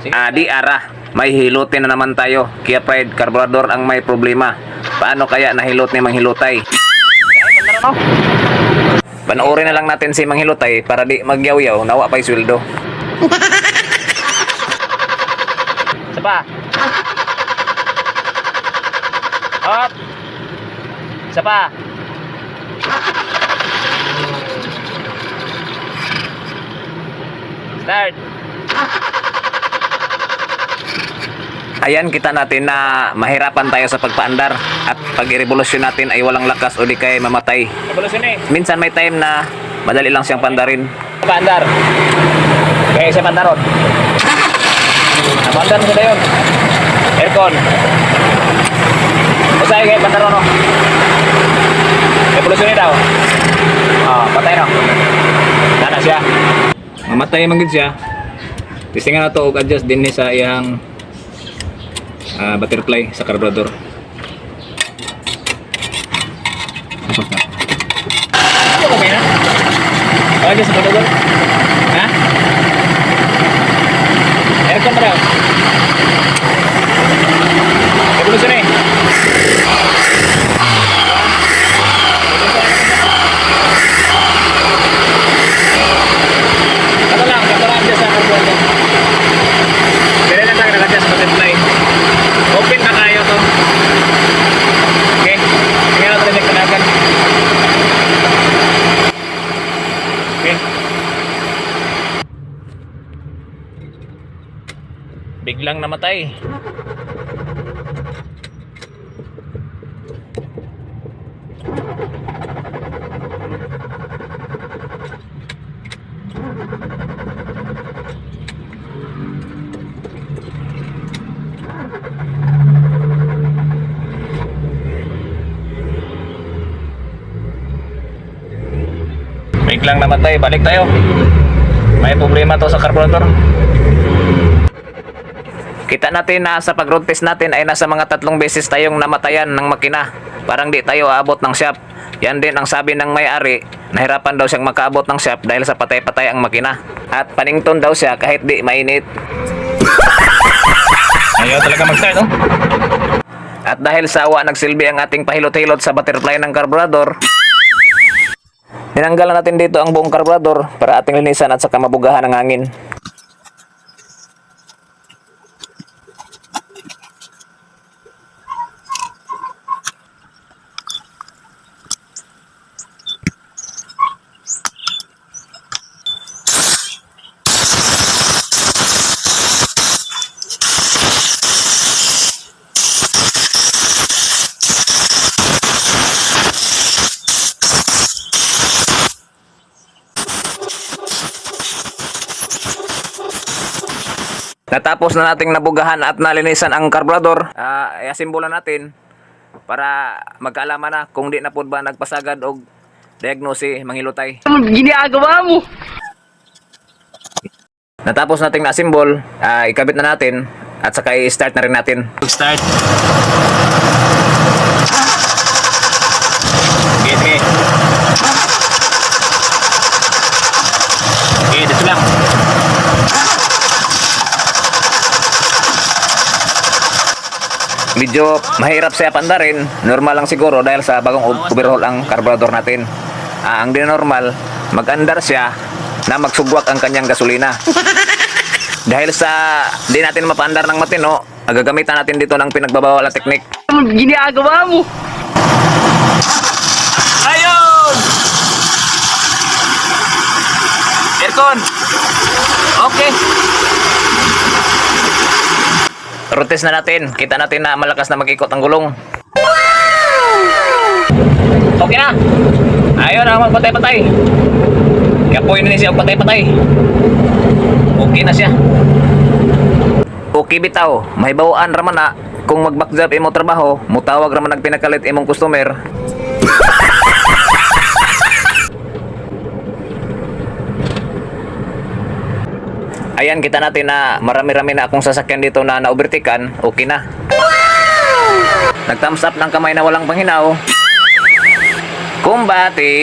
Sige. Ah, ara. May hilutin na naman tayo. Kaya pride, carburetor ang may problema. Paano kaya nahilot ni Manghilutay? Ano? Panoorin na lang natin si Manghilutay para di magyaw-yaw, nawa pa'y sweldo. Isa pa. Up. Isa pa. Start. Ayan kita natin na mahirapan tayo sa pagpaandar at pag i-revolusyon natin ay walang lakas o di kaya mamatay. Evolution eh. Minsan may time na madali lang siyang pandarin. Pandar. Kaya isa pandaron. Pandar mo sa yun. Aircon. Usay kaya pandaron no. Evolution daw. Oh, patay no. Nana siya. Mamatay man gid siya. Tistingan na to og adjust din ni sa iyang ah, butterfly sa carburetor. Tapos na. Ano ko na? Oh, dyan sa Biglang namatay. Biglang namatay. Balik tayo. May problema to sa carburetor. Kita natin na sa pag-road test natin ay nasa mga tatlong beses tayong namatayan ng makina. Parang di tayo aabot ng shop. Yan din ang sabi ng may-ari, nahirapan daw siyang makaabot ng shop dahil sa patay-patay ang makina. At panington daw siya kahit di mainit. Ayaw talaga mag-start, no? At dahil sa awa nagsilbi ang ating pahilot-hilot sa butterfly ng carburetor, tinanggalan natin dito ang buong carburetor para ating linisan at saka mabugahan ng hangin. Natapos na nating nabugahan at nalinisan ang carburetor, uh, iasimbola natin para magkaalaman na kung di na po ba nagpasagad og diagnosi manghilutay. ginagawa mo? Natapos nating na-assemble, ah, ikabit na natin at saka i-start na rin natin. Mag-start. Okay, sige. Okay, dito lang. Medyo mahirap siya pandarin, normal lang siguro dahil sa bagong overhaul ang carburetor natin. Ah, ang normal, mag-andar siya na magsugwak ang kanyang gasolina. dahil sa di natin mapaandar ng matino, gagamitan natin dito ng pinagbabawal na teknik. ginagawa mo? Ayun! Aircon! Okay. Rotes na natin, kita natin na malakas na mag-ikot ang gulong. Okay na. Ayun ang magpatay-patay. Kapoy na siya patay-patay. Okay na siya. Okay bitaw, may bawaan raman na kung mag-backjob imo trabaho, mutawag raman nag pinakalit imong customer. Ayan, kita natin na marami-rami na akong sasakyan dito na na-overtaken, okay na. Nag-thumbs up ng kamay na walang panghinaw. Kumbati!